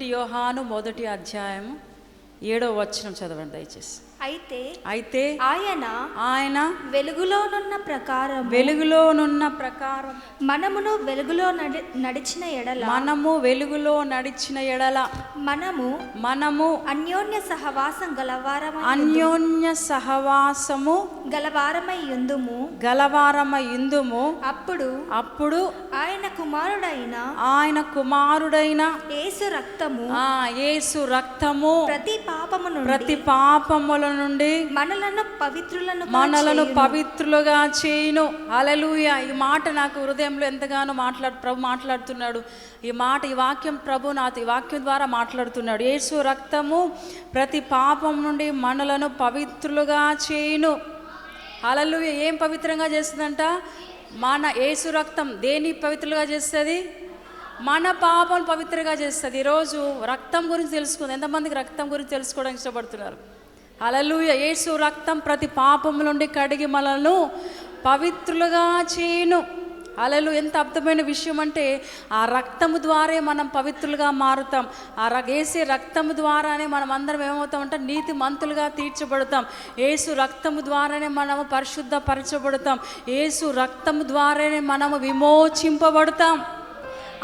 మొదటి యోహాను మొదటి అధ్యాయం ఏడో వచనం చదవండి దయచేసి. అయితే అయితే ఆయన ఆయన వెలుగులోనున్న ప్రకారం వెలుగులోనున్న ప్రకారం మనమును వెలుగులో నడి నడిచిన ఎడల మనము వెలుగులో నడిచిన ఎడల మనము మనము అన్యోన్య సహవాసం గలవారమై అన్యోన్య సహవాసము గలవారమై యుందుము గలవారమ ఇందుము అప్పుడు అప్పుడు ఆయన కుమారుడైన ఆయన కుమారుడైన యేసు రక్తము ఆ యేసు రక్తము ప్రతి పాపము నుండి ప్రతి పాపముల నుండి మనలను పవిత్రులను మనలను పవిత్రులుగా చేయును. అలలుయ ఈ మాట నాకు హృదయంలో ఎంతగానో మాట్లాడు ప్రభు మాట్లాడుతున్నాడు. ఈ మాట ఈ వాక్యం ప్రభు నాతో ఈ వాక్యం ద్వారా మాట్లాడుతున్నాడు. యేసు రక్తము ప్రతి పాపం నుండి మనలను పవిత్రులుగా చేయును. అలలుయ ఏం పవిత్రంగా చేస్తుందంట? మన యేసు రక్తం దేని పవిత్రులుగా చేస్తుంది? మన పాపం పవిత్రంగా చేస్తుంది. ఈరోజు రక్తం గురించి తెలుసుకుంది. ఎంతమందికి రక్తం గురించి తెలుసుకోవడానికి ఇష్టపడుతున్నారు? అలలుయ యేసు రక్తం ప్రతి పాపం నుండి కడిగి మనలను పవిత్రులుగా చేయను. అలలు ఎంత అర్థమైన విషయం అంటే ఆ రక్తము ద్వారే మనం పవిత్రులుగా మారుతాం. ఆ ర వేసే రక్తము ద్వారానే మనం అందరం ఏమవుతాం అంటే నీతి మంతులుగా తీర్చబడతాం. ఏసు రక్తము ద్వారానే మనము పరిశుద్ధపరచబడతాం. ఏసు రక్తము ద్వారానే మనము విమోచింపబడతాం.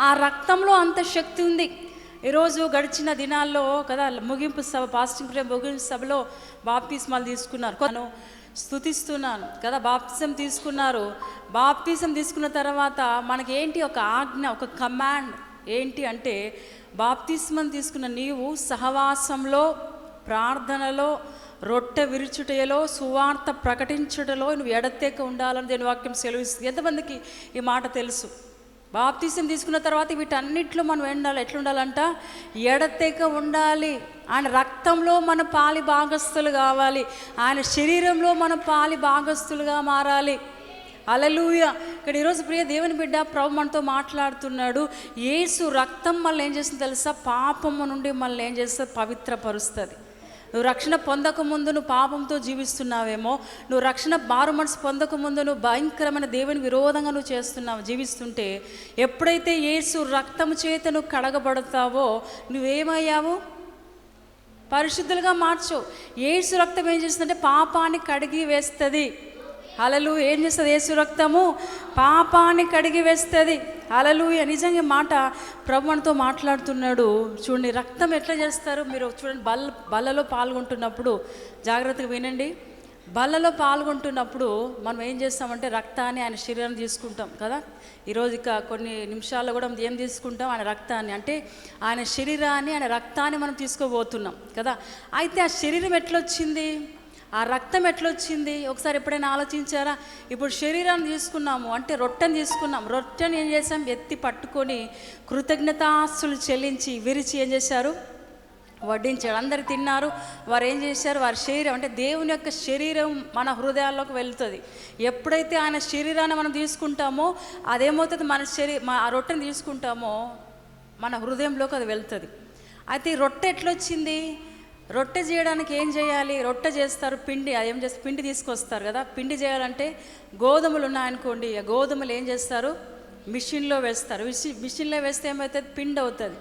ఆ రక్తంలో అంత శక్తి ఉంది. ఈరోజు గడిచిన దినాల్లో కదా ముగింపు సభ పాస్టింగ్ ప్రేమ ముగింపు సభలో బాప్తిస్మాలు తీసుకున్నారు. నేను స్థుతిస్తున్నాను కదా బాప్తిసం తీసుకున్నారు. బాప్తిసం తీసుకున్న తర్వాత మనకి ఏంటి ఒక ఆజ్ఞ ఒక కమాండ్? ఏంటి అంటే బాప్తిస్మం తీసుకున్న నీవు సహవాసంలో ప్రార్థనలో రొట్టె విరుచుటలో సువార్త ప్రకటించుటలో నువ్వు ఎడతెక్క ఉండాలని దేని వాక్యం సెలవిస్తుంది. ఎంతమందికి ఈ మాట తెలుసు? బాప్తీసం తీసుకున్న తర్వాత వీటన్నిటిలో మనం ఉండాలి ఎట్లా ఉండాలంట ఉండాలి. ఆయన రక్తంలో మన పాలి భాగస్థులు కావాలి. ఆయన శరీరంలో మన పాలి భాగస్థులుగా మారాలి. అలలుయ ఇక్కడ ఈరోజు ప్రియ దేవుని బిడ్డ ప్రభు మనతో మాట్లాడుతున్నాడు. ఏసు రక్తం మనల్ని ఏం చేస్తుంది తెలుసా? పాపము నుండి మనల్ని ఏం చేస్తుంది? పవిత్రపరుస్తుంది. నువ్వు రక్షణ పొందకముందు నువ్వు పాపంతో జీవిస్తున్నావేమో. నువ్వు రక్షణ బారు మనసు పొందకముందు నువ్వు భయంకరమైన దేవుని విరోధంగా నువ్వు చేస్తున్నావు జీవిస్తుంటే. ఎప్పుడైతే ఏసు రక్తము చేత నువ్వు కడగబడతావో నువ్వేమయ్యావు? పరిశుద్ధులుగా మార్చు. ఏసు రక్తం ఏం చేస్తుందంటే పాపాన్ని కడిగి వేస్తుంది. అలలు ఏం చేస్తుంది? ఏసు రక్తము పాపాన్ని కడిగి వేస్తుంది. అలలు నిజంగా మాట ప్రభు మనతో మాట్లాడుతున్నాడు. చూడండి రక్తం ఎట్లా చేస్తారు? మీరు చూడండి బల్ల బల్లలో పాల్గొంటున్నప్పుడు జాగ్రత్తగా వినండి. బల్లలో పాల్గొంటున్నప్పుడు మనం ఏం చేస్తామంటే రక్తాన్ని ఆయన శరీరాన్ని తీసుకుంటాం కదా? ఈరోజు ఇక కొన్ని నిమిషాల్లో కూడా ఏం తీసుకుంటాం? ఆయన రక్తాన్ని. అంటే ఆయన శరీరాన్ని ఆయన రక్తాన్ని మనం తీసుకోబోతున్నాం కదా? అయితే ఆ శరీరం ఎట్లొచ్చింది? ఆ రక్తం ఎట్లొచ్చింది? ఒకసారి ఎప్పుడైనా ఆలోచించారా? ఇప్పుడు శరీరాన్ని తీసుకున్నాము అంటే రొట్టెని తీసుకున్నాం. రొట్టెని ఏం చేసాం ఎత్తి పట్టుకొని కృతజ్ఞతాస్తులు చెల్లించి విరిచి ఏం చేశారు? వడ్డించాడు అందరు తిన్నారు. వారు ఏం చేశారు? వారి శరీరం అంటే దేవుని యొక్క శరీరం మన హృదయాల్లోకి వెళ్తుంది. ఎప్పుడైతే ఆయన శరీరాన్ని మనం తీసుకుంటామో అదేమవుతుంది? మన శరీ మా ఆ రొట్టెని తీసుకుంటామో మన హృదయంలోకి అది వెళ్తుంది. అయితే రొట్టె ఎట్లొచ్చింది? రొట్టె చేయడానికి ఏం చేయాలి? రొట్టె చేస్తారు పిండి అది ఏం చేస్తారు? పిండి తీసుకొస్తారు కదా. పిండి చేయాలంటే గోధుమలు ఉన్నాయనుకోండి ఆ గోధుమలు ఏం చేస్తారు? మిషన్లో వేస్తారు. మిషన్ మిషన్లో వేస్తే ఏమవుతుంది? పిండి అవుతుంది.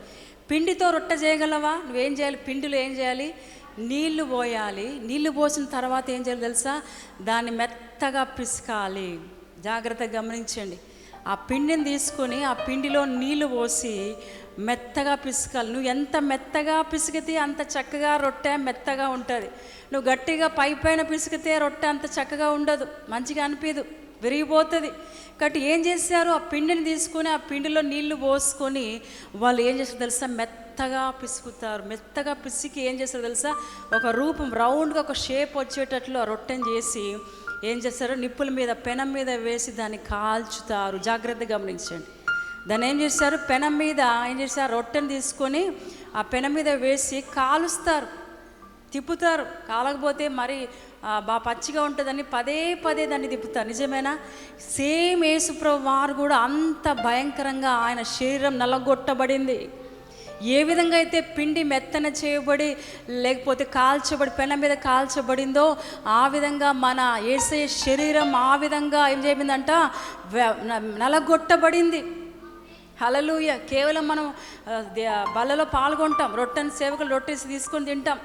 పిండితో రొట్టె చేయగలవా? నువ్వేం చేయాలి? పిండిలో ఏం చేయాలి? నీళ్ళు పోయాలి. నీళ్ళు పోసిన తర్వాత ఏం చేయాలి తెలుసా? దాన్ని మెత్తగా పిసకాలి. జాగ్రత్తగా గమనించండి. ఆ పిండిని తీసుకొని ఆ పిండిలో నీళ్ళు పోసి మెత్తగా పిసకాలి. నువ్వు ఎంత మెత్తగా పిసికితే అంత చక్కగా రొట్టె మెత్తగా ఉంటుంది. నువ్వు గట్టిగా పై పైన పిసికితే రొట్టె అంత చక్కగా ఉండదు. మంచిగా అనిపించదు విరిగిపోతుంది. కాబట్టి ఏం చేశారు? ఆ పిండిని తీసుకొని ఆ పిండిలో నీళ్ళు పోసుకొని వాళ్ళు ఏం చేస్తారు తెలుసా? మెత్తగా పిసుకుతారు. మెత్తగా పిసికి ఏం చేస్తారు తెలుసా? ఒక రూపం రౌండ్గా ఒక షేప్ వచ్చేటట్లు ఆ రొట్టెని చేసి ఏం చేస్తారు? నిప్పుల మీద పెనం మీద వేసి దాన్ని కాల్చుతారు. జాగ్రత్తగా గమనించండి. దాన్ని ఏం చేస్తారు? పెనం మీద ఏం చేస్తారు? రొట్టెని తీసుకొని ఆ పెనం మీద వేసి కాలుస్తారు. తిప్పుతారు. కాలకపోతే మరి బాగా పచ్చిగా ఉంటుందని పదే పదే దాన్ని తిప్పుతారు. నిజమేనా? సేమ్ యేసుప్రభు వారు కూడా అంత భయంకరంగా ఆయన శరీరం నలగొట్టబడింది. ఏ విధంగా అయితే పిండి మెత్తన చేయబడి లేకపోతే కాల్చబడి పెన మీద కాల్చబడిందో ఆ విధంగా మన ఏసయ శరీరం ఆ విధంగా ఏం చేయబడిందంట? నలగొట్టబడింది. హలలుయ కేవలం మనం బలలో పాల్గొంటాం. రొట్టెని సేవకులు రొట్టెసి తీసుకొని తింటాం.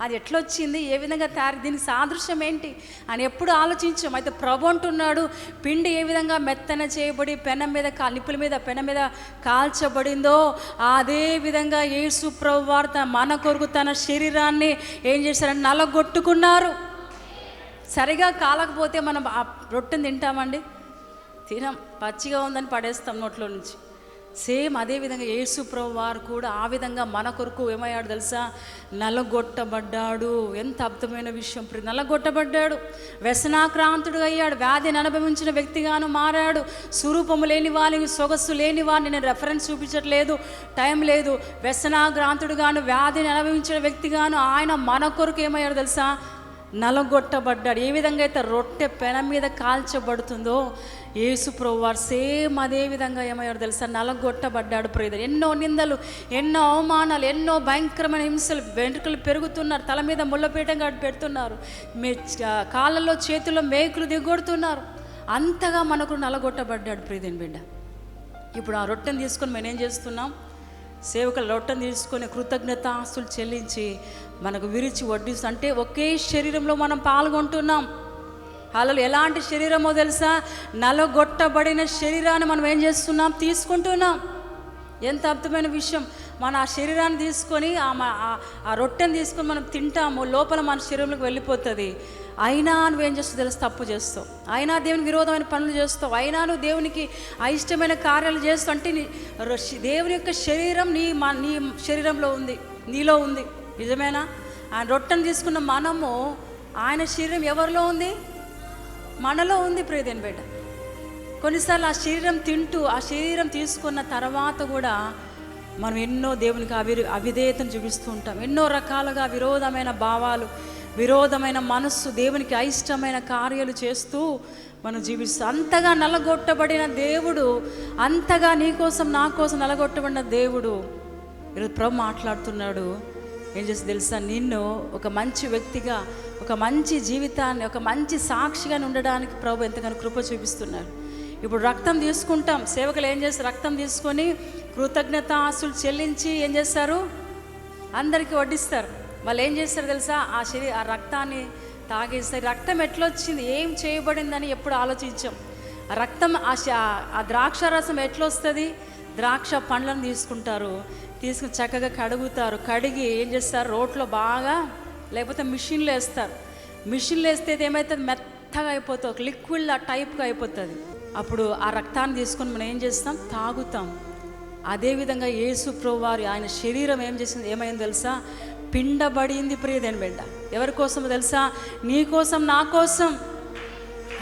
అది ఎట్లొచ్చింది? ఏ విధంగా తయారు? దీని సాదృశ్యం ఏంటి? అని ఎప్పుడు ఆలోచించాం. అయితే ప్రభు అంటున్నాడు పిండి ఏ విధంగా మెత్తన చేయబడి పెనం మీద కా నిప్పుల మీద పెనం మీద కాల్చబడిందో అదే విధంగా యేసు ప్రభు వారు తన మన కొరకు తన శరీరాన్ని ఏం చేశారని నలగొట్టుకున్నారు. సరిగా కాలకపోతే మనం ఆ రొట్టెని తింటామండి? తినం. పచ్చిగా ఉందని పడేస్తాం నోట్లో నుంచి. సేమ్ అదే విధంగా యేసు ప్రభు వారు కూడా ఆ విధంగా మన కొరకు ఏమయ్యాడు తెలుసా? నలగొట్టబడ్డాడు. ఎంత అద్భుతమైన విషయం ప్రి- నలగొట్టబడ్డాడు. వ్యసనాక్రాంతుడు అయ్యాడు. వ్యాధిని అనుభవించిన వ్యక్తిగాను మారాడు. స్వరూపము లేని వారిని సొగస్సు లేని వారిని నేను రెఫరెన్స్ చూపించట్లేదు. టైం లేదు. వ్యసనాక్రాంతుడుగాను వ్యాధిని అనుభవించిన వ్యక్తిగాను ఆయన మన కొరకు ఏమయ్యాడు తెలుసా? నలగొట్టబడ్డాడు. ఏ విధంగా అయితే రొట్టె పెన మీద కాల్చబడుతుందో యేసు వారు సేమ్ అదే విధంగా ఏమయ్యాడు తెలుసా? నలగొట్టబడ్డాడు ప్రియరు ఎన్నో నిందలు ఎన్నో అవమానాలు ఎన్నో భయంకరమైన హింసలు వెంట్రుకలు పెరుగుతున్నారు. తల మీద ముళ్ళపీఠం పెడుతున్నారు. మే కాళ్ళలో చేతుల్లో మేకులు దిగొడుతున్నారు. అంతగా మనకు నలగొట్టబడ్డాడు ప్రియదేని బిడ్డ. ఇప్పుడు ఆ రొట్టెను తీసుకొని మేము ఏం చేస్తున్నాం? సేవకుల రొట్టెను తీసుకొని కృతజ్ఞత ఆస్తులు చెల్లించి మనకు విరిచి వడ్డిస్తూ అంటే ఒకే శరీరంలో మనం పాల్గొంటున్నాం. అలా ఎలాంటి శరీరమో తెలుసా? నలగొట్టబడిన శరీరాన్ని మనం ఏం చేస్తున్నాం? తీసుకుంటున్నాం. ఎంత అద్భుతమైన విషయం. మన ఆ శరీరాన్ని తీసుకొని ఆ ఆ- రొట్టెని తీసుకొని మనం తింటాము లోపల మన శరీరంలోకి వెళ్ళిపోతుంది. అయినా నువ్వేం చేస్తావు తెలుసు? తప్పు చేస్తావు. అయినా దేవునికి విరోధమైన పనులు చేస్తావు. అయినా నువ్వు దేవునికి అయిష్టమైన కార్యాలు చేస్తావు. అంటే నీ దేవుని యొక్క శరీరం నీ మా నీ శరీరంలో ఉంది. నీలో ఉంది. నిజమేనా? ఆయన రొట్టెను తీసుకున్న మనము ఆయన శరీరం ఎవరిలో ఉంది? మనలో ఉంది ప్రియదేని బిడ్డ. కొన్నిసార్లు ఆ శరీరం తింటూ ఆ శరీరం తీసుకున్న తర్వాత కూడా మనం ఎన్నో దేవునికి అవి అవిధేయతను చూపిస్తూ ఉంటాం. ఎన్నో రకాలుగా విరోధమైన భావాలు విరోధమైన మనస్సు దేవునికి అయిష్టమైన కార్యాలు చేస్తూ మనం జీవిస్తూ అంతగా నలగొట్టబడిన దేవుడు అంతగా నీ కోసం నా కోసం నలగొట్టబడిన దేవుడు ఈరోజు ప్రభు మాట్లాడుతున్నాడు. ఏం చేసి తెలుసా? నిన్ను ఒక మంచి వ్యక్తిగా ఒక మంచి జీవితాన్ని ఒక మంచి సాక్షిగా ఉండడానికి ప్రభు ఎంతగానో కృప చూపిస్తున్నారు. ఇప్పుడు రక్తం తీసుకుంటాం. సేవకులు ఏం చేస్తారు? రక్తం తీసుకొని కృతజ్ఞత ఆస్తులు చెల్లించి ఏం చేస్తారు? అందరికీ వడ్డిస్తారు. వాళ్ళు ఏం చేస్తారు తెలుసా? ఆ శరీ ఆ రక్తాన్ని తాగేస్తారు. రక్తం ఎట్లొచ్చింది? ఏం చేయబడిందని ఎప్పుడు ఆలోచించాం. ఆ రక్తం ఆ ఆ ద్రాక్ష రసం ఎట్లొస్తుంది? ద్రాక్ష పండ్లను తీసుకుంటారు. తీసుకుని చక్కగా కడుగుతారు. కడిగి ఏం చేస్తారు? రోట్లో బాగా లేకపోతే మిషన్లు వేస్తారు. మిషన్లు వేస్తే ఏమవుతుంది మెత్తగా అయిపోతుంది. ఒక లిక్విడ్ టైప్గా అయిపోతుంది. అప్పుడు ఆ రక్తాన్ని తీసుకొని మనం ఏం చేస్తాం? తాగుతాం. అదేవిధంగా యేసు ప్రభు ఆయన శరీరం ఏం చేసింది? ఏమైంది తెలుసా? పిండబడింది ప్రియదేని బిడ్డ. ఎవరి కోసం తెలుసా? నీ కోసం నా కోసం.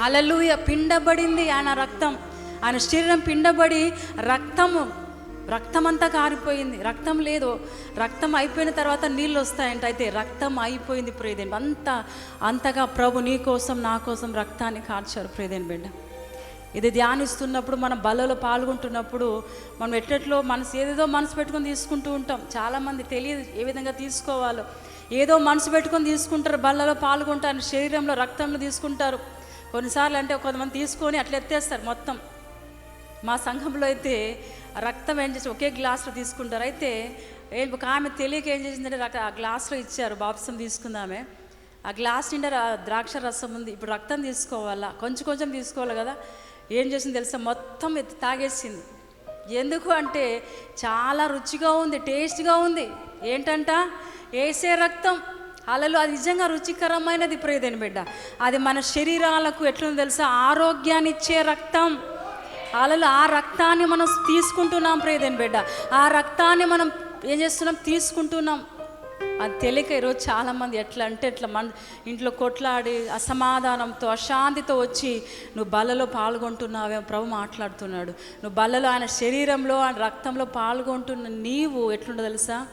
అలలుయ పిండబడింది ఆయన రక్తం. ఆయన శరీరం పిండబడి రక్తము రక్తం అంతా కారిపోయింది. రక్తం లేదు. రక్తం అయిపోయిన తర్వాత నీళ్ళు వస్తాయంట. అయితే రక్తం అయిపోయింది ప్రియదేని అంత అంతగా ప్రభు నీ కోసం నా కోసం రక్తాన్ని కార్చారు ప్రియదేని బిడ్డ. ఇది ధ్యానిస్తున్నప్పుడు మనం బలలో పాల్గొంటున్నప్పుడు మనం ఎట్లెట్లో మనసు ఏదేదో మనసు పెట్టుకొని తీసుకుంటూ ఉంటాం. చాలామంది తెలియదు ఏ విధంగా తీసుకోవాలో. ఏదో మనసు పెట్టుకొని తీసుకుంటారు బల్లలో పాల్గొంటారు శరీరంలో రక్తంలో తీసుకుంటారు. కొన్నిసార్లు అంటే కొంతమంది తీసుకొని అట్లా ఎత్తేస్తారు మొత్తం. మా సంఘంలో అయితే రక్తం ఏం చేసి ఒకే గ్లాసులో తీసుకుంటారు. అయితే ఏం ఒక ఆమె తెలియక ఏం చేసిందంటే రక- ఆ గ్లాసులో ఇచ్చారు బాప్సం తీసుకుందామే. ఆ గ్లాస్ నిండా ద్రాక్ష రసం ఉంది. ఇప్పుడు రక్తం తీసుకోవాలా? కొంచెం కొంచెం తీసుకోవాలి కదా. ఏం చేసింది తెలుసా? మొత్తం ఎత్తి తాగేసింది. ఎందుకు అంటే చాలా రుచిగా ఉంది టేస్ట్గా ఉంది. ఏంటంట? వేసే రక్తం. అలలు అది నిజంగా రుచికరమైనది ప్రియదని బిడ్డ. అది మన శరీరాలకు ఎట్లుంది తెలుసా? ఆరోగ్యాన్ని ఇచ్చే రక్తం. అలలు ఆ రక్తాన్ని మనం తీసుకుంటున్నాం ప్రేదేని బిడ్డ. ఆ రక్తాన్ని మనం ఏం చేస్తున్నాం? తీసుకుంటున్నాం. అది తెలియక ఈరోజు చాలామంది ఎట్లా అంటే ఎట్లా మన ఇంట్లో కొట్లాడి అసమాధానంతో అశాంతితో వచ్చి నువ్వు బలలో పాల్గొంటున్నావేమో ప్రభు మాట్లాడుతున్నాడు. నువ్వు బలలో ఆయన శరీరంలో ఆయన రక్తంలో పాల్గొంటున్న నీవు ఎట్లుండో తెలుసా?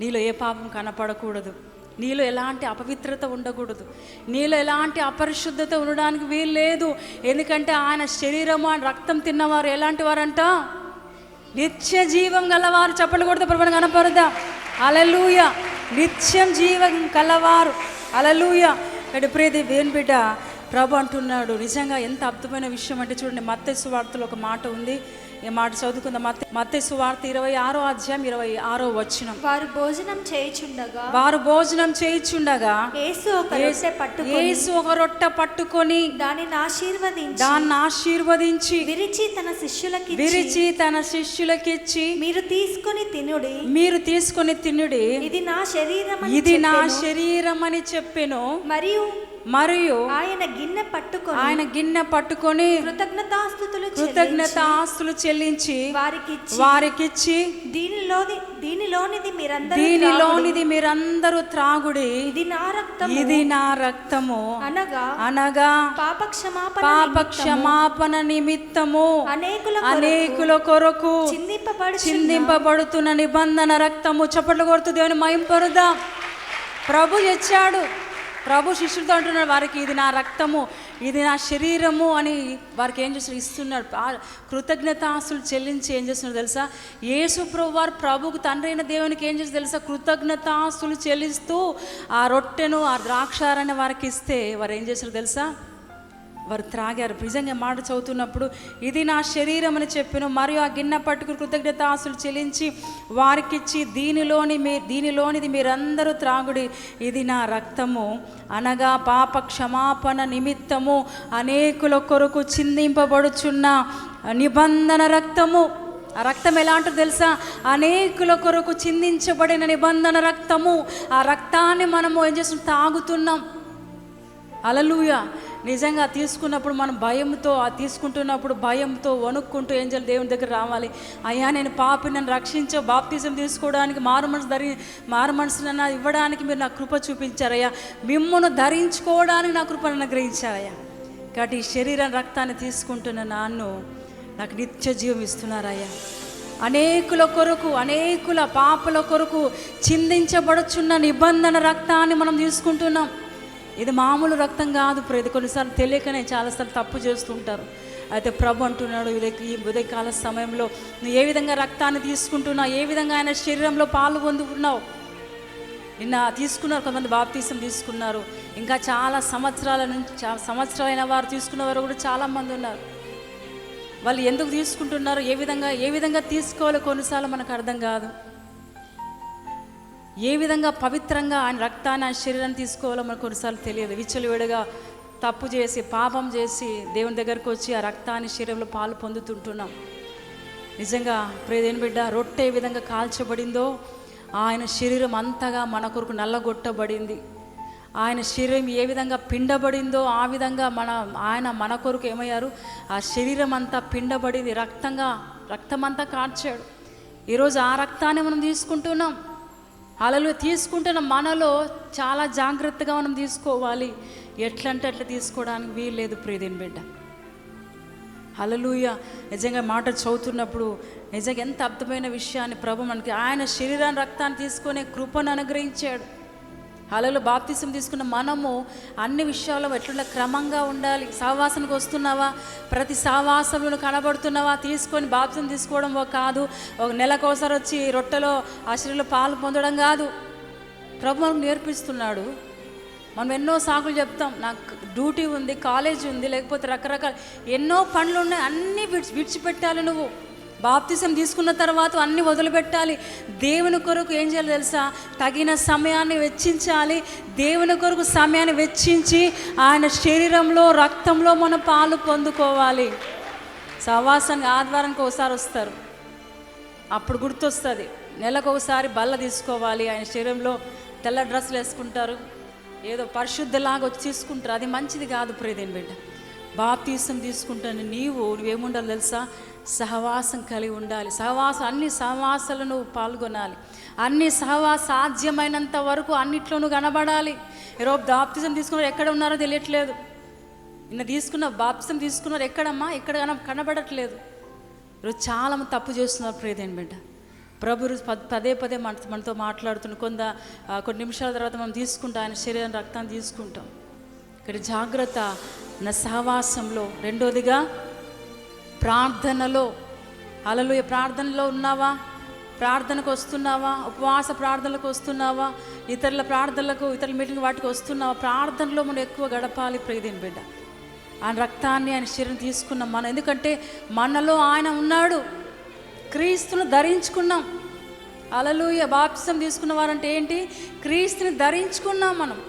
నీలో ఏ పాపం కనపడకూడదు. నీలో ఎలాంటి అపవిత్రత ఉండకూడదు. నీలో ఎలాంటి అపరిశుద్ధత ఉండడానికి వీలు లేదు. ఎందుకంటే ఆయన శరీరము ఆయన రక్తం తిన్నవారు ఎలాంటి వారంట? నిత్య జీవం గలవారు. చెప్పలు కొడితే ప్రభుని కనపడదా? అలలుయ నిత్యం జీవం కలవారు అలలుయ అంటే ప్రియది వేణు బిడ్డ ప్రభు అంటున్నాడు నిజంగా ఎంత అద్భుతమైన విషయం అంటే చూడండి మత్స్సు వార్తలో ఒక మాట ఉంది. ఈ మాట చదువుకుందాం. మత్త మత్తే సువార్త ఇరవై ఆరో అధ్యాయం ఇరవై ఆరో వచ్చినం వారు భోజనం చేయుచుండగా వారు భోజనం చేయిచుండగా యేసు ఒక రొట్టె పట్టుకొని యేసు ఒక రొట్టె పట్టుకొని దానిని ఆశీర్వదించి దాన్ని ఆశీర్వదించి విరిచి తన శిష్యులకి విరిచి తన శిష్యులకిచ్చి మీరు తీసుకొని తినుడి. మీరు తీసుకొని తినుడి. ఇది నా శరీరం ఇది నా. శరీరం అని చెప్పెను. మరియు మరియు ఆయన గిన్నె పట్టుకొని ఆయన గిన్నె పట్టుకొని కృతజ్ఞతాస్తుతులు కృతజ్ఞత ఆస్తులు చెల్లించి వారికి వారికిచ్చి దీనిలోది దీనిలోనిది మీరందరూ దీనిలోనిది మీరందరూ త్రాగుడి. ఇది నా రక్తం ఇది నా రక్తము. అనగా అనగా పాప క్షమాపణ పాప క్షమాపణ నిమిత్తము. అనేకుల అనేకుల కొరకు చిందింపబడు చిందింపబడుతున్న నిబంధన రక్తము. చప్పట్లు కొడుతూ దేవుని మయంపరుదా ప్రభు ఇచ్చాడు. ప్రభు శిష్యులతో అంటున్నాడు వారికి ఇది నా రక్తము ఇది నా శరీరము అని వారికి ఏం చేస్తున్నారు ఇస్తున్నాడు. కృతజ్ఞతాస్తులు చెల్లించి ఏం చేస్తున్నారు తెలుసా? యేసు ప్రభు వారు ప్రభుకు తండ్రి అయిన దేవునికి ఏం చేసి తెలుసా? కృతజ్ఞతాస్తులు చెల్లిస్తూ ఆ రొట్టెను ఆ ద్రాక్షారాన్ని వారికి ఇస్తే వారు ఏం చేస్తారు తెలుసా? వారు త్రాగారు. నిజంగా మాట చదువుతున్నప్పుడు ఇది నా శరీరం అని చెప్పిన మరియు ఆ గిన్నె పట్టుకుని కృతజ్ఞత ఆశలు చెల్లించి వారికిచ్చి దీనిలోని మీ దీనిలోనిది మీరందరూ త్రాగుడి. ఇది నా రక్తము. అనగా పాప క్షమాపణ నిమిత్తము. అనేకుల కొరకు చిందింపబడుచున్న నిబంధన రక్తము. ఆ రక్తం ఎలాంటిది తెలుసా? అనేకుల కొరకు చిందించబడిన నిబంధన రక్తము. ఆ రక్తాన్ని మనము ఏం చేస్తున్నాం? తాగుతున్నాం. అలలుయ. నిజంగా తీసుకున్నప్పుడు మనం భయంతో ఆ తీసుకుంటున్నప్పుడు భయంతో వణుక్కుంటూ ఏం చేయాలి దేవుని దగ్గర రావాలి. అయ్యా నేను పాపి నన్ను రక్షించో బాప్తిజం తీసుకోవడానికి మారు మనసు ధరి మారు మనసు నన్ను ఇవ్వడానికి మీరు నా కృప చూపించారయ్యా. మిమ్మల్ని ధరించుకోవడానికి నా కృపను అనుగ్రహించారయ్యా. కాబట్టి ఈ శరీరం రక్తాన్ని తీసుకుంటున్న నాన్ను నాకు నిత్య జీవం ఇస్తున్నారయ్యా. అనేకుల కొరకు అనేకుల పాపల కొరకు చిందించబడుచున్న నిబంధన రక్తాన్ని మనం తీసుకుంటున్నాం. ఇది మామూలు రక్తం కాదు ప్రతి కొన్నిసార్లు తెలియకనే చాలాసార్లు తప్పు చేస్తుంటారు. అయితే ప్రభు అంటున్నాడు ఉదయ ఈ ఉదయకాల సమయంలో నువ్వు ఏ విధంగా రక్తాన్ని తీసుకుంటున్నావు? ఏ విధంగా ఆయన శరీరంలో పాలు పొందుకున్నావు? నిన్న తీసుకున్నారు కొంతమంది బాప్తీసం తీసుకున్నారు. ఇంకా చాలా సంవత్సరాల నుంచి సంవత్సరాలైన వారు తీసుకున్న వారు కూడా చాలామంది ఉన్నారు. వాళ్ళు ఎందుకు తీసుకుంటున్నారు? ఏ విధంగా ఏ విధంగా తీసుకోవాలో కొన్నిసార్లు మనకు అర్థం కాదు. ఏ విధంగా పవిత్రంగా ఆయన రక్తాన్ని ఆయన శరీరాన్ని తీసుకోవాలో మనకు కొన్నిసార్లు తెలియదు. విచ్చలవిడిగా తప్పు చేసి పాపం చేసి దేవుని దగ్గరకు వచ్చి ఆ రక్తాన్ని శరీరంలో పాలు పొందుతుంటున్నాం. నిజంగా ప్రేదేని బిడ్డ రొట్టె ఏ విధంగా కాల్చబడిందో ఆయన శరీరం అంతగా మన కొరకు నల్లగొట్టబడింది. ఆయన శరీరం ఏ విధంగా పిండబడిందో ఆ విధంగా మన ఆయన మన కొరకు ఏమయ్యారు? ఆ శరీరం అంతా పిండబడింది రక్తంగా రక్తం అంతా కార్చాడు. ఈరోజు ఆ రక్తాన్ని మనం తీసుకుంటున్నాం. అలలు తీసుకుంటున్న మనలో చాలా జాగ్రత్తగా మనం తీసుకోవాలి. ఎట్లంటే అట్లా తీసుకోవడానికి వీల్లేదు ప్రియదేని బిడ్డ. అలలుయ నిజంగా మాట చదువుతున్నప్పుడు నిజంగా ఎంత అర్థమైన విషయాన్ని ప్రభు మనకి ఆయన శరీరాన్ని రక్తాన్ని తీసుకునే కృపను అనుగ్రహించాడు. అలలో బాప్తిసం తీసుకున్న మనము అన్ని విషయాల్లో ఎట్లుండ క్రమంగా ఉండాలి. సావాసనకు వస్తున్నావా? ప్రతి సావాసంలో కనబడుతున్నావా? తీసుకొని బాప్తిసం తీసుకోవడం కాదు. ఒక నెలకోసారి వచ్చి రొట్టెలో ఆ శరీరంలో పాలు పొందడం కాదు. ప్రభు మనకు నేర్పిస్తున్నాడు. మనం ఎన్నో సాకులు చెప్తాం. నాకు డ్యూటీ ఉంది కాలేజ్ ఉంది లేకపోతే రకరకాల ఎన్నో పనులు ఉన్నాయి. అన్నీ విడిచి విడిచిపెట్టాలి నువ్వు. బాప్తిసం తీసుకున్న తర్వాత అన్నీ వదిలిపెట్టాలి. దేవుని కొరకు ఏం చేయాలి తెలుసా? తగిన సమయాన్ని వెచ్చించాలి. దేవుని కొరకు సమయాన్ని వెచ్చించి ఆయన శరీరంలో రక్తంలో మన పాలు పొందుకోవాలి. సవాసంగా ఆదివారానికి ఒకసారి వస్తారు. అప్పుడు గుర్తొస్తుంది. నెలకు ఒకసారి బల్ల తీసుకోవాలి. ఆయన శరీరంలో తెల్ల డ్రెస్సులు వేసుకుంటారు. ఏదో పరిశుద్ధలాగా వచ్చి తీసుకుంటారు. అది మంచిది కాదు ప్రేదేని బిడ్డ. బాప్తీసం తీసుకుంటాను. నీవు నువ్వేముండాలి తెలుసా? సహవాసం కలిగి ఉండాలి. సహవాసం అన్ని సహవాసాలను పాల్గొనాలి. అన్ని సహవాస సాధ్యమైనంత వరకు అన్నిట్లోనూ కనబడాలి. ఈరోజు బాప్తిజం తీసుకున్నారు ఎక్కడ ఉన్నారో తెలియట్లేదు. నిన్న తీసుకున్న బాప్తిజం తీసుకున్నారు ఎక్కడమ్మా? ఎక్కడ కన కనబడట్లేదు. ఈరోజు చాలా మంది తప్పు చేస్తున్నారు ప్రియదేని బిడ్డ. ప్రభు పదే పదే మన మనతో మాట్లాడుతున్న కొంత కొన్ని నిమిషాల తర్వాత మనం తీసుకుంటాం ఆయన శరీరం రక్తాన్ని తీసుకుంటాం. ఇక్కడ జాగ్రత్త నా సహవాసంలో రెండోదిగా ప్రార్థనలో. అలలు ప్రార్థనలో ఉన్నావా? ప్రార్థనకు వస్తున్నావా? ఉపవాస ప్రార్థనలకు వస్తున్నావా? ఇతరుల ప్రార్థనలకు ఇతరుల మీటింగ్ వాటికి వస్తున్నావా? ప్రార్థనలో మనం ఎక్కువ గడపాలి ప్రియదేని బిడ్డ. ఆయన రక్తాన్ని ఆయన శరీరం తీసుకున్నాం మనం. ఎందుకంటే మనలో ఆయన ఉన్నాడు. క్రీస్తును ధరించుకున్నాం. అలలుయ బాప్సం తీసుకున్న వారంటే ఏంటి? క్రీస్తుని ధరించుకున్నాం మనం.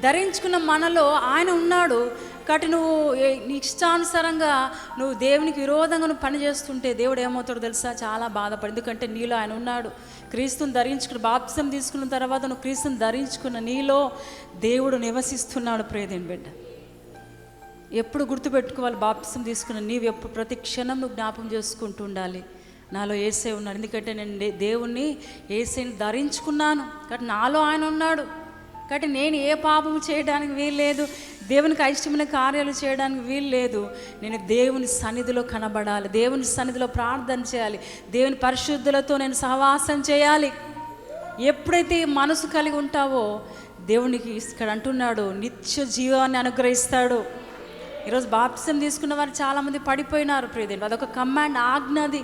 ధరించుకున్న మనలో ఆయన ఉన్నాడు. కాబట్టి నువ్వు ఏ- నీ ఇష్టానుసారంగా నువ్వు దేవునికి విరోధంగా నువ్వు పని చేస్తుంటే దేవుడు ఏమవుతాడో తెలుసా? చాలా బాధపడి. ఎందుకంటే నీలో ఆయన ఉన్నాడు. క్రీస్తుని ధరించుకుని బాప్సం తీసుకున్న తర్వాత నువ్వు క్రీస్తుని ధరించుకున్న నీలో దేవుడు నివసిస్తున్నాడు. ప్రేదేని బిడ్డ ఎప్పుడు గుర్తుపెట్టుకోవాలి బాప్సం తీసుకున్న నీవు ఎప్పుడు? ప్రతి క్షణం నువ్వు జ్ఞాపం చేసుకుంటూ ఉండాలి. నాలో ఏసై ఉన్నాడు. ఎందుకంటే నేను దేవుణ్ణి ఏసైని ధరించుకున్నాను. కాబట్టి నాలో ఆయన ఉన్నాడు. కాబట్టి నేను ఏ పాపం చేయడానికి వీలు లేదు దేవునికి అయిష్టమైన కార్యాలు చేయడానికి వీలు లేదు నేను దేవుని సన్నిధిలో కనబడాలి దేవుని సన్నిధిలో ప్రార్థన చేయాలి దేవుని పరిశుద్ధులతో నేను సహవాసం చేయాలి. ఎప్పుడైతే మనసు కలిగి ఉంటావో దేవునికి ఇక్కడ అంటున్నాడు నిత్య జీవాన్ని అనుగ్రహిస్తాడు. ఈరోజు బాప్సం తీసుకున్న వారు చాలామంది పడిపోయినారు ప్రియదేవి అదొక కమాండ్ ఆజ్ఞది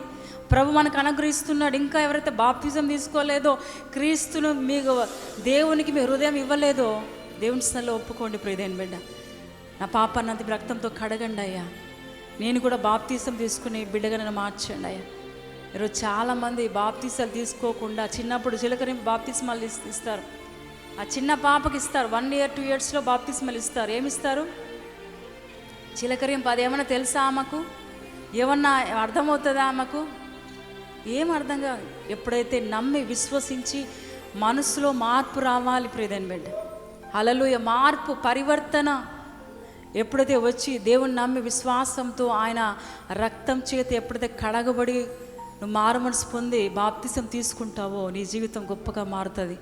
ప్రభు మనకు అనుగ్రహిస్తున్నాడు. ఇంకా ఎవరైతే బాప్తిజం తీసుకోలేదో క్రీస్తును మీకు దేవునికి మీ హృదయం ఇవ్వలేదో దేవుని స్థలంలో ఒప్పుకోండి ప్రియదేని బిడ్డ. నా పాపన్నది రక్తంతో కడగండి అయ్యా. నేను కూడా బాప్తీసం తీసుకుని బిడ్డగా నన్ను మార్చండి అయ్యా. ఈరోజు చాలామంది బాప్తీసాలు తీసుకోకుండా చిన్నప్పుడు చిలకరింపు బాప్తిస్మాలు ఇస్- ఇస్తారు ఆ చిన్న పాపకి ఇస్తారు. వన్ ఇయర్ టూ ఇయర్స్లో బాప్తిస్మాలు ఇస్తారు. ఏమిస్తారు? ఇస్తారు చిలకరింపు ఏమైనా తెలుసా ఆమెకు? ఏమన్నా అర్థమవుతుందా ఆమెకు? ఏం అర్థం కాదు. ఎప్పుడైతే నమ్మి విశ్వసించి మనసులో మార్పు రావాలి ప్రియదని బిడ్డ. అలలుయ మార్పు పరివర్తన ఎప్పుడైతే వచ్చి దేవుని నమ్మి విశ్వాసంతో ఆయన రక్తం చేత ఎప్పుడైతే కడగబడి నువ్వు మారు మనసు పొంది బాప్తిసం తీసుకుంటావో నీ జీవితం గొప్పగా మారుతుంది.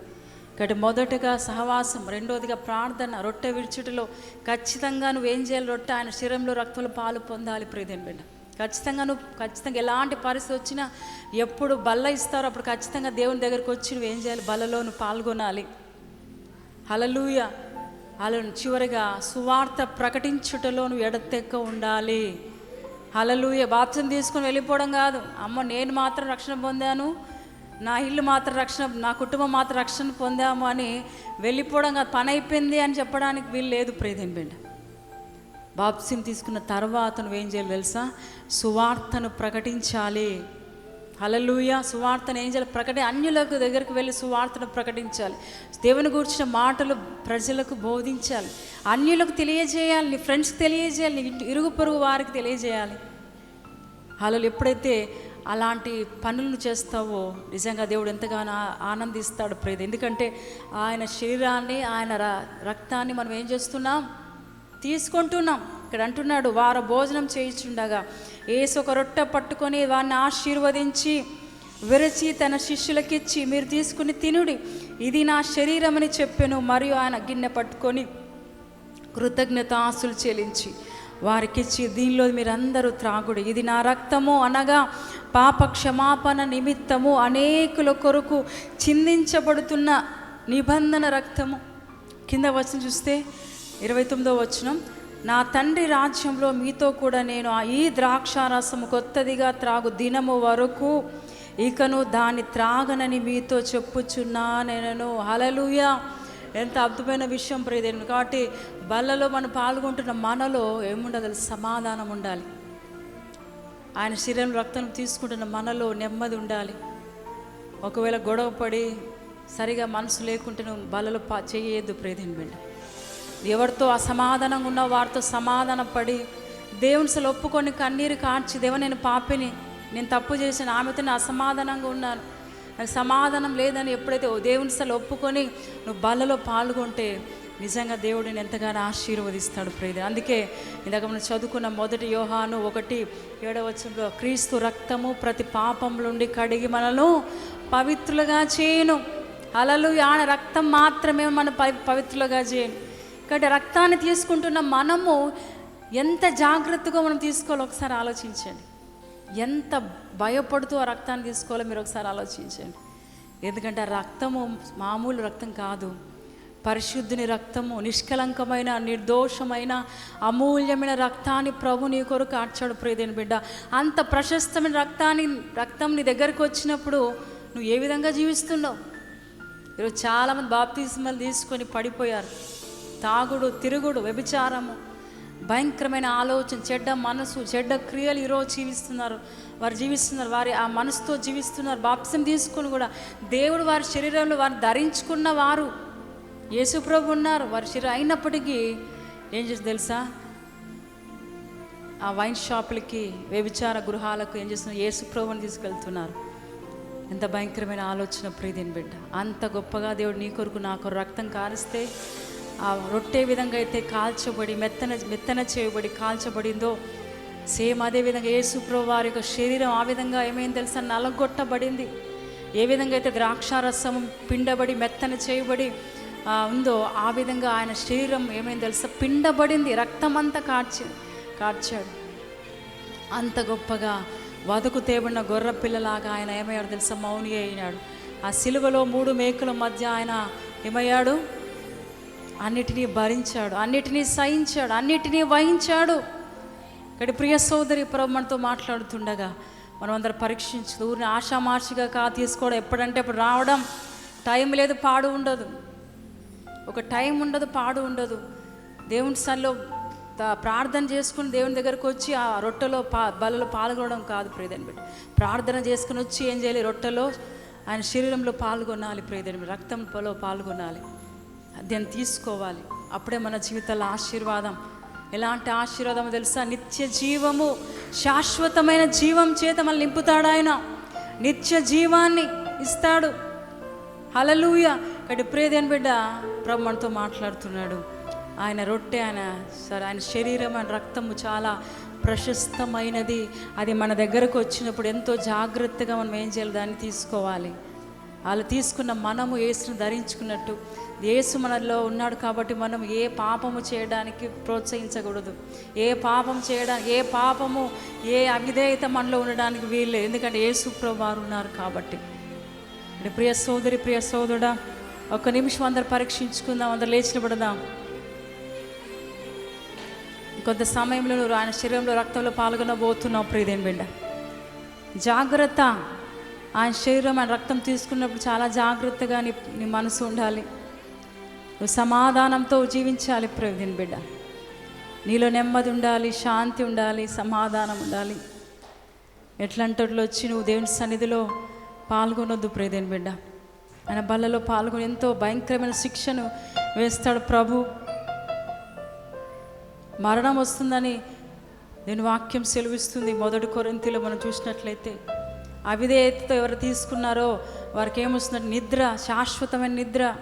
కాబట్టి మొదటగా సహవాసం రెండోదిగా ప్రార్థన రొట్టె విడిచిటిలో ఖచ్చితంగా నువ్వేం చేయాలి? రొట్టె ఆయన శరీరంలో రక్తంలో పాలు పొందాలి ప్రియదని బిడ్డ. ఖచ్చితంగా నువ్వు ఖచ్చితంగా ఎలాంటి పరిస్థితి వచ్చినా ఎప్పుడు బల్ల ఇస్తారో అప్పుడు ఖచ్చితంగా దేవుని దగ్గరికి వచ్చి నువ్వేం చేయాలి? బలలో నువ్వు పాల్గొనాలి. హలలుయ అలా చివరిగా సువార్త ప్రకటించుటలో నువ్వు ఎడతెక్క ఉండాలి. హలలుయ బాప్సం తీసుకొని వెళ్ళిపోవడం కాదు. అమ్మ నేను మాత్రం రక్షణ పొందాను. నా ఇల్లు మాత్రం రక్షణ నా కుటుంబం మాత్రం రక్షణ పొందాము అని వెళ్ళిపోవడం కాదు. పని అయిపోయింది అని చెప్పడానికి వీలు లేదు ప్రేదేం బిడ్డ. బాప్సిం తీసుకున్న తర్వాత నువ్వేం చేయాలి తెలుసా? సువార్తను ప్రకటించాలి. హలలుయ సువార్తను ఏం చేయాలి? ప్రకటి అన్యులకు దగ్గరికి వెళ్ళి సువార్తను ప్రకటించాలి. దేవుని గురించిన మాటలు ప్రజలకు బోధించాలి. అన్యులకు తెలియజేయాలి. నీ ఫ్రెండ్స్కి తెలియజేయాలి. నీ ఇంటి ఇరుగు పొరుగు వారికి తెలియజేయాలి. అలలు ఎప్పుడైతే అలాంటి పనులను చేస్తావో నిజంగా దేవుడు ఎంతగానో ఆనందిస్తాడు ప్రేద ఎందుకంటే ఆయన శరీరాన్ని ఆయన ర- రక్తాన్ని మనం ఏం చేస్తున్నాం? తీసుకుంటున్నాం. ఇక్కడ అంటున్నాడు వారు భోజనం చేయించుండగా ఏసు ఒక రొట్టె పట్టుకొని వారిని ఆశీర్వదించి విరచి తన శిష్యులకిచ్చి మీరు తీసుకుని తినుడి. ఇది నా శరీరం అని చెప్పాను. మరియు ఆయన గిన్నె పట్టుకొని కృతజ్ఞతాసులు చెల్లించి వారికిచ్చి దీనిలో మీరందరూ త్రాగుడు. ఇది నా రక్తము అనగా పాప క్షమాపణ నిమిత్తము అనేకుల కొరకు చిందించబడుతున్న నిబంధన రక్తము. కింద వచ్చి చూస్తే ఇరవై తొమ్మిదో వచనం నా తండ్రి రాజ్యంలో మీతో కూడా నేను ఆ ఈ ద్రాక్షారసము కొత్తదిగా త్రాగు దినము వరకు ఇకను దాన్ని త్రాగనని మీతో చెప్పుచున్నా నేను హలలుయా ఎంత అద్భుతమైన విషయం ప్రియదేవుని. కాబట్టి బల్లలో మనం పాల్గొంటున్న మనలో ఏముండదు సమాధానం ఉండాలి. ఆయన శరీరం రక్తం తీసుకుంటున్న మనలో నెమ్మది ఉండాలి. ఒకవేళ గొడవ పడి సరిగా మనసు లేకుంటే నువ్వు బలలో పా చేయొద్దు ప్రియదేవుని బిడ్డ. ఎవరితో అసమాధానంగా ఉన్న వారితో సమాధాన పడి దేవుని అసలు ఒప్పుకొని కన్నీరు కార్చి దేవ నేను పాపిని నేను తప్పు చేసిన ఆమెతో నేను అసమాధానంగా ఉన్నాను. నాకు సమాధానం లేదని ఎప్పుడైతే ఓ దేవుని అసలు ఒప్పుకొని నువ్వు బలలో పాల్గొంటే నిజంగా దేవుడిని ఎంతగానో ఆశీర్వదిస్తాడు ప్రేద అందుకే ఇందాక మనం చదువుకున్న మొదటి యోహాను ఒకటి ఏడవచనంలో క్రీస్తు రక్తము ప్రతి పాపం నుండి కడిగి మనను పవిత్రులుగా చేయను. అలలు ఆన రక్తం మాత్రమే మన పవి పవిత్రులుగా చేయను. కాబట్టి రక్తాన్ని తీసుకుంటున్న మనము ఎంత జాగ్రత్తగా మనం తీసుకోవాలో ఒకసారి ఆలోచించండి. ఎంత భయపడుతూ ఆ రక్తాన్ని తీసుకోవాలో మీరు ఒకసారి ఆలోచించండి. ఎందుకంటే ఆ రక్తము మామూలు రక్తం కాదు. పరిశుద్ధుని రక్తము నిష్కలంకమైన నిర్దోషమైన అమూల్యమైన రక్తాన్ని ప్రభు నీ కొరకు ఆడ్చాడు ప్రియదేని బిడ్డ. అంత ప్రశస్తమైన రక్తాన్ని రక్తం నీ దగ్గరకు వచ్చినప్పుడు నువ్వు ఏ విధంగా జీవిస్తున్నావు? ఈరోజు చాలామంది బాప్తిస్మలు తీసుకొని పడిపోయారు. తాగుడు తిరుగుడు వ్యభిచారము భయంకరమైన ఆలోచన చెడ్డ మనసు చెడ్డ క్రియలు ఈరోజు జీవిస్తున్నారు. వారు జీవిస్తున్నారు. వారి ఆ మనసుతో జీవిస్తున్నారు. బాప్సం తీసుకుని కూడా దేవుడు వారి శరీరంలో వారు ధరించుకున్న వారు యేసుప్రభు ఉన్నారు. వారి శరీరం అయినప్పటికీ ఏం చేసి తెలుసా? ఆ వైన్ షాపులకి వ్యభిచార గృహాలకు ఏం చేస్తున్నారు? యేసుప్రభుని తీసుకెళ్తున్నారు. ఎంత భయంకరమైన ఆలోచన ప్రీతిని బిడ్డ. అంత గొప్పగా దేవుడు నీ కొరకు నా కొరకు రక్తం కారిస్తే రొట్టె విధంగా అయితే కాల్చబడి మెత్తన మెత్తన చేయబడి కాల్చబడిందో సేమ్ అదే విధంగా వారి యొక్క శరీరం ఆ విధంగా ఏమైంది తెలుసా? నలగొట్టబడింది. ఏ విధంగా అయితే ద్రాక్షారసం పిండబడి మెత్తన చేయబడి ఉందో ఆ విధంగా ఆయన శరీరం ఏమైంది తెలుసా? పిండబడింది రక్తమంతా కార్చి కార్చాడు. అంత గొప్పగా వదకు తేబడిన గొర్రె పిల్లలాగా ఆయన ఏమయ్యాడు తెలుసా? మౌని అయినాడు. ఆ సిలువలో మూడు మేకుల మధ్య ఆయన ఏమయ్యాడు? అన్నిటినీ భరించాడు అన్నిటినీ సహించాడు అన్నిటినీ వహించాడు. ఇక్కడ ప్రియ సోదరి ప్రభు మనతో మాట్లాడుతుండగా మనం అందరం పరీక్షించు ఊరిని ఆషామాషిగా కా తీసుకోవడం ఎప్పుడంటే అప్పుడు రావడం టైం లేదు పాడు ఉండదు. ఒక టైం ఉండదు పాడు ఉండదు. దేవుని సన్నిలో ప్రార్థన చేసుకుని దేవుని దగ్గరకు వచ్చి ఆ రొట్టెలో పా బలలో పాల్గొనడం కాదు ప్రియదని బిడ్డ. ప్రార్థన చేసుకుని వచ్చి ఏం చేయాలి? రొట్టెలో ఆయన శరీరంలో పాల్గొనాలి ప్రియదని రక్తంలో పాల్గొనాలి. దాన్ని తీసుకోవాలి. అప్పుడే మన జీవితాల్లో ఆశీర్వాదం. ఎలాంటి ఆశీర్వాదం తెలుసా? నిత్య జీవము శాశ్వతమైన జీవం చేత మనల్ని నింపుతాడు ఆయన. నిత్య జీవాన్ని ఇస్తాడు. హలలుయ ఇక్కడ ప్రేదేని బిడ్డ ప్రభు మనతో మాట్లాడుతున్నాడు. ఆయన రొట్టె ఆయన సరే ఆయన శరీరం ఆయన రక్తము చాలా ప్రశస్తమైనది. అది మన దగ్గరకు వచ్చినప్పుడు ఎంతో జాగ్రత్తగా మనం ఏం చేయాలి? దాన్ని తీసుకోవాలి. వాళ్ళు తీసుకున్న మనము యేసును ధరించుకున్నట్టు. యేసు మనలో ఉన్నాడు కాబట్టి మనం ఏ పాపము చేయడానికి ప్రోత్సహించకూడదు. ఏ పాపం చేయడానికి ఏ పాపము ఏ అవిధేయత మనలో ఉండడానికి వీల్లేదు. ఎందుకంటే యేసు వారు ఉన్నారు కాబట్టి. ప్రియ సోదరి ప్రియ సోదరుడా ఒక్క నిమిషం అందరు పరీక్షించుకుందాం అందరు లేచిన పడదాం. కొంత సమయంలో నువ్వు ఆయన శరీరంలో రక్తంలో పాల్గొనబోతున్నావు ప్రియదేని బిడ్డ. జాగ్రత్త. ఆయన శరీరం ఆయన రక్తం తీసుకున్నప్పుడు చాలా జాగ్రత్తగా నీ నీ మనసు ఉండాలి. నువ్వు సమాధానంతో జీవించాలి ప్రవీణ్ బిడ్డ. నీలో నెమ్మది ఉండాలి శాంతి ఉండాలి సమాధానం ఉండాలి. ఎట్లాంటట్లు వచ్చి నువ్వు దేవుని సన్నిధిలో పాల్గొనొద్దు ప్రేదేని బిడ్డ. ఆయన బల్లలో పాల్గొని ఎంతో భయంకరమైన శిక్షను వేస్తాడు ప్రభు. మరణం వస్తుందని నేను వాక్యం సెలవిస్తుంది మొదటి కొరింతిలో మనం చూసినట్లయితే. అవిధేయతతో ఎవరు తీసుకున్నారో వారికి ఏమొస్తుందంటే నిద్ర శాశ్వతమైన నిద్ర.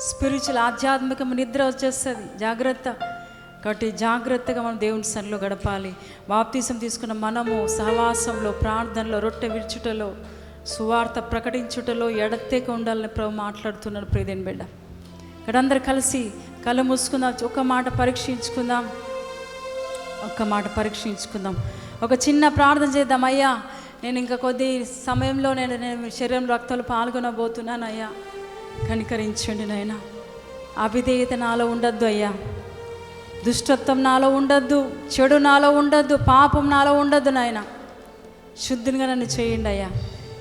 స్పిరిచువల్ ఆధ్యాత్మిక నిద్ర వచ్చేస్తుంది. జాగ్రత్త. కాబట్టి జాగ్రత్తగా మనం దేవుని సన్నిలో గడపాలి. బాప్తీసం తీసుకున్న మనము సహవాసంలో ప్రార్థనలో రొట్టె విడుచుటలో సువార్త ప్రకటించుటలో ఎడతెక ఉండాలని ప్రభు మాట్లాడుతున్నాడు ప్రియదేని బిడ్డ. ఇక్కడ అందరు కలిసి కళ్ళు మూసుకుందాం. ఒక మాట పరీక్షించుకుందాం. ఒక్క మాట పరీక్షించుకుందాం. ఒక చిన్న ప్రార్థన చేద్దాం. అయ్యా నేను ఇంకా కొద్ది సమయంలో నేను నేను శరీరం రక్తాలు పాల్గొనబోతున్నాను అయ్యా. కనికరించండి నాయన. అవిధేయత నాలో ఉండద్దు అయ్యా. దుష్టత్వం నాలో ఉండద్దు చెడు నాలో ఉండద్దు పాపం నాలో ఉండద్దు నాయన. శుద్ధిగా నన్ను చేయండి అయ్యా.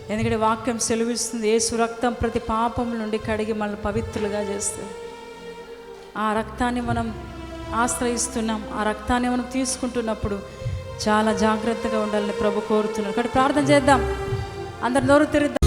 ఎందుకంటే వాక్యం సెలవిస్తుంది ఏసు రక్తం ప్రతి పాపం నుండి కడిగి మనల్ని పవిత్రులుగా చేస్తుంది. ఆ రక్తాన్ని మనం ఆశ్రయిస్తున్నాం ఆ రక్తాన్ని మనం తీసుకుంటున్నప్పుడు చాలా జాగ్రత్తగా ఉండాలని ప్రభు కోరుతున్నాడు. కాబట్టి ప్రార్థన చేద్దాం. అందరు నోరు తెరుద్దాం.